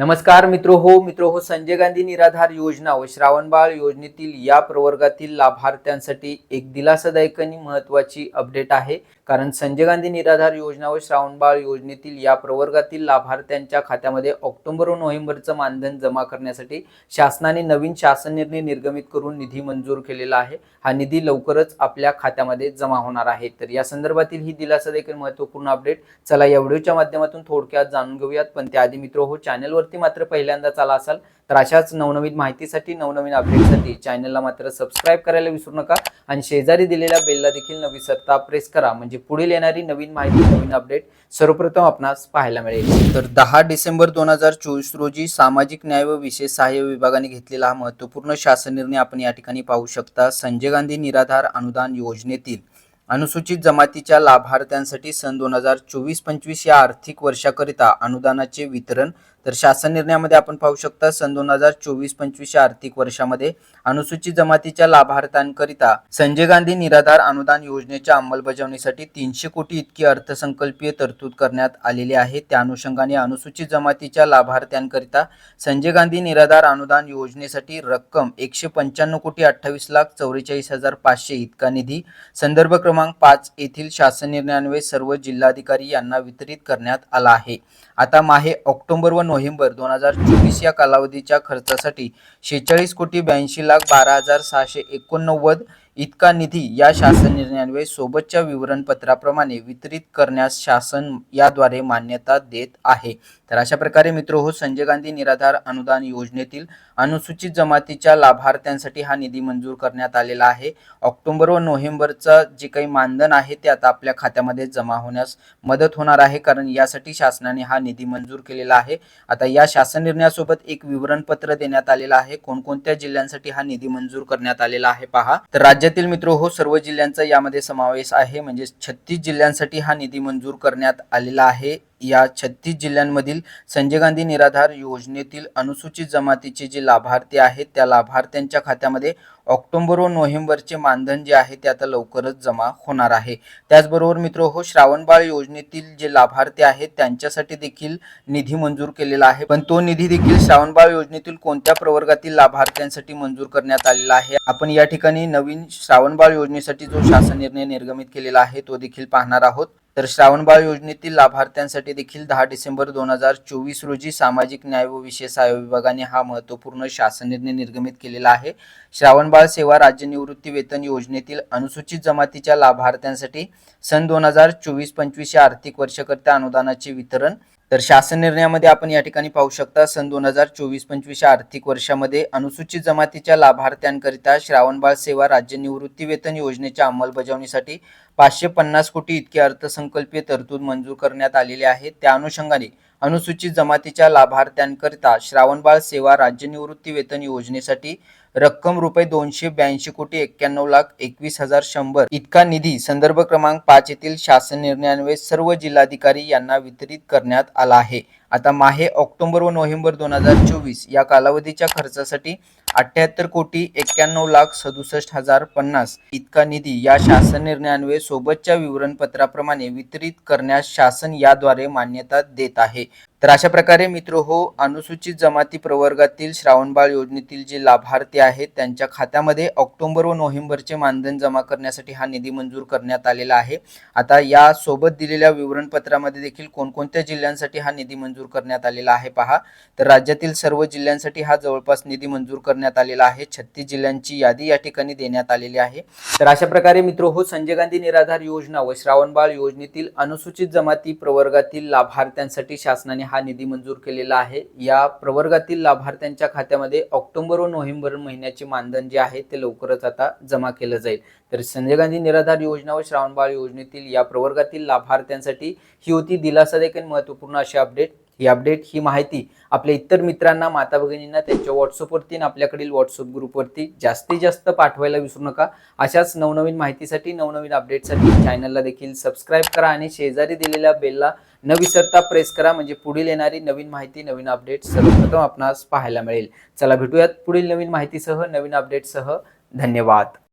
नमस्कार मित्र हो मित्र हो संजय गांधी निराधार योजना व श्रावणबाळ योजनेतील या प्रवर्गातील लाभार्थ्यांसाठी एक दिलासादायक आणि महत्वाची अपडेट आहे. कारण संजय गांधी निराधार योजना व श्रावणबाळ योजनेतील या प्रवर्गातील लाभार्थ्यांच्या खात्यामध्ये ऑक्टोबर व नोव्हेंबरचं मानधन जमा करण्यासाठी शासनाने नवीन शासन निर्णय निर्गमित करून निधी मंजूर केलेला आहे. हा निधी लवकरच आपल्या खात्यामध्ये जमा होणार आहे. तर या संदर्भातील ही दिलासादायक महत्त्वपूर्ण महत्त्वपूर्ण अपडेट चला या व्हिडिओच्या माध्यमातून थोडक्यात जाणून घेऊयात. पण त्याआधी मित्र हो चॅनलवरती मात्र पहिल्यांदाच आला असाल तर अशाच नवनवीन माहितीसाठी नवनवीन अपडेटसाठी चॅनलला मात्र सबस्क्राईब करायला विसरू नका आणि शेजारी दिलेल्या बेलला देखील नवी सत्ता प्रेस करा. म्हणजे पुढील येणारी नवीन माहिती नवीन अपडेट सर्वप्रथम आपणास पाहायला मिळेल. तर दहा डिसेंबर दोन हजार चोवीस रोजी सामाजिक न्याय व विशेष सहाय्य विभागाने घेतलेला हा महत्त्वपूर्ण शासन निर्णय आपण या ठिकाणी पाहू शकता. संजय गांधी निराधार अनुदान योजनेतील अनुसूचित जमातीच्या लाभार्थ्यांसाठी सन दोन हजार चोवीस पंचवीस या आर्थिक वर्षाकरिता अनुदानाचे वितरण तर शासन निर्णयामध्ये आपण पाहू शकता सन दोन हजार चोवीस पंचवीस या आर्थिक वर्षामध्ये अनुसूचित जमातीच्या लाभार्थ्यांकरिता संजय गांधी निराधार अनुदान योजनेच्या अंमलबजावणीसाठी तीनशे कोटी इतकी अर्थसंकल्पीय तरतूद करण्यात आलेली आहे. त्या अनुषंगाने अनुसूचित जमातीच्या लाभार्थ्यांकरिता संजय गांधी निराधार अनुदान योजनेसाठी रक्कम एकशे पंच्याण्णव कोटी अठ्ठावीस लाख चौवेचाळीस हजार पाचशे इतका निधी संदर्भ क्रमांक पाच येथील शासन निर्णयान्वये सर्व जिल्हाधिकारी यांना वितरित करण्यात आला आहे. आता माहे ऑक्टोबर व नोव्हेंबर दोन हजार चोवीस या कालावधीच्या खर्चासाठी शेहेचाळीस कोटी ब्याऐंशी लाख बारा हजार सहाशे एकोणनव्वद इतका निधी या शासन निर्णयान्वये सोबतच्या विवरणपत्राप्रमाणे वितरित करण्यास शासन याद्वारे मान्यता देत आहे. तर अशा प्रकारे मित्र हो संजय गांधी निराधार अनुदान योजनेतील अनुसूचित जमातीच्या लाभार्थ्यांसाठी हा निधी मंजूर करण्यात आलेला आहे. ऑक्टोबर व नोव्हेंबरचं जे काही मानधन आहे ते आता आपल्या खात्यामध्ये जमा होण्यास मदत होणार आहे. कारण यासाठी शासनाने हा निधी मंजूर केलेला आहे. आता या शासन निर्णयासोबत एक विवरणपत्र देण्यात आलेलं आहे. कोणकोणत्या जिल्ह्यांसाठी हा निधी मंजूर करण्यात आलेला आहे पहा. तर राज्य राज्यातील मित्र हो सर्व जिल्ह्यांचा यामध्ये समावेश आहे. म्हणजे छत्तीस जिल्ह्यांसाठी हा निधी मंजूर करण्यात आलेला आहे. या छत्तीस जिल्ह्यांमधील संजय गांधी निराधार योजनेतील अनुसूचित जमातीचे जे लाभार्थी आहेत त्या लाभार्थ्यांच्या खात्यामध्ये ऑक्टोबर व नोव्हेंबरचे मानधन जे आहे ते आता लवकरच जमा होणार आहे. त्याचबरोबर मित्र हो श्रावणबाळ योजनेतील जे लाभार्थी आहेत त्यांच्यासाठी देखील निधी मंजूर केलेला आहे. पण तो निधी देखील श्रावणबाळ योजनेतील कोणत्या प्रवर्गातील लाभार्थ्यांसाठी मंजूर करण्यात आलेला आहे? आपण या ठिकाणी नवीन श्रावणबाळ योजनेसाठी जो शासन निर्णय निर्गमित केलेला आहे तो देखील पाहणार आहोत. तर श्रावणबाळ योजनेतील लाभार्थ्यांसाठी देखील दहा डिसेंबर दोन हजार चोवीस रोजी सामाजिक न्याय व विशेष सहाय्य विभागाने हा महत्त्वपूर्ण शासन निर्णय निर्गमित केलेला आहे. श्रावणबाळ सेवा राज्य निवृत्ती वेतन योजनेतील अनुसूचित जमातीच्या लाभार्थ्यांसाठी सन दोन हजार चोवीस पंचवीस या आर्थिक वर्षाकरता अनुदानाचे वितरण तर शासन निर्णयामध्ये आपण या ठिकाणी पाहू शकता सन दोन हजार चोवीस पंचवीस या आर्थिक वर्षामध्ये अनुसूचित जमातीच्या लाभार्थ्यांकरिता श्रावणबाळ सेवा राज्य निवृत्ती वेतन योजनेच्या अंमलबजावणीसाठी पाचशे पन्नास कोटी इतके अर्थसंकल्पीय तरतूद मंजूर करण्यात आलेली आहे. त्या अनुषंगाने अनुसूचित जमातीच्या लाभार्थ्यांकरिता श्रावणबाळ सेवा राज्य निवृत्ती वेतन योजनेसाठी रक्कम रुपये दोनशे ब्याऐंशी कोटी एक्क्याण्णव लाख एकवीस हजार शंभर. इतका निधी संदर्भ क्रमांक पाच येथील शासन निर्णयान्वये सर्व जिल्हाधिकारी यांना वितरित करण्यात आला आहे. आता माहे ऑक्टोबर व नोव्हेंबर दोन हजार चोवीस या कालावधीच्या खर्चासाठी अठ्याहत्तर कोटी एक्क्याण्णव लाख सदुसष्ट हजार पन्नास इतका निधी या शासन निर्णयान्वये सोबतच्या विवरणपत्राप्रमाणे वितरित करण्यास शासन याद्वारे मान्यता देत आहे. तर अशा प्रकारे मित्र हो अनुसूचित जमाती प्रवर्गातील श्रावणबाळ योजनेतील जे लाभार्थी आहेत त्यांच्या खात्यामध्ये ऑक्टोबर व नोव्हेंबरचे मानधन जमा करण्यासाठी हा निधी मंजूर करण्यात आलेला आहे. आता या सोबत दिलेल्या विवरणपत्रामध्ये देखील कोणकोणत्या जिल्ह्यांसाठी हा निधी मंजूर करण्यात आलेला आहे. पहा तर राज्यातील सर्व जिल्ह्यांसाठी हा जवळपास निधी मंजूर करण्यात आलेला आहे. छत्तीस जिल्ह्यांची यादी या ठिकाणी देण्यात आलेली आहे. तर अशा प्रकारे मित्र हो संजय गांधी निराधार योजना व श्रावणबाळ योजनेतील अनुसूचित जमाती प्रवर्गातील लाभार्थ्यांसाठी शासनाने हा निधी मंजूर केलेला आहे. या प्रवर्गातील लाभार्थ्यांच्या खात्यामध्ये ऑक्टोबर व नोव्हेंबर महिन्याचे मानधन जे आहे ते लवकरच आता जमा केलं जाईल. तर संजय गांधी निराधार योजना व श्रावणबाळ योजनेतील या प्रवर्गातील लाभार्थ्यांसाठी ही होती दिलासादायक आणि महत्त्वपूर्ण अशी अपडेट. ही अपडेट ही माहिती आपल्या इतर मित्रांना माता भगिनींना त्यांच्या व्हॉट्सअपवरती आणि आपल्याकडील व्हॉट्सअप ग्रुपवरती जास्तीत जास्त पाठवायला विसरू नका. अशाच नवनवीन माहितीसाठी नवनवीन अपडेटसाठी चॅनलला देखील सबस्क्राईब करा आणि शेजारी दिलेल्या बेलला न विसरता प्रेस करा. म्हणजे पुढील येणारी नवीन माहिती नवीन अपडेट सर्वप्रथम आपणास पाहायला मिळेल. चला भेटूयात पुढील नवीन माहितीसह नवीन अपडेटसह धन्यवाद.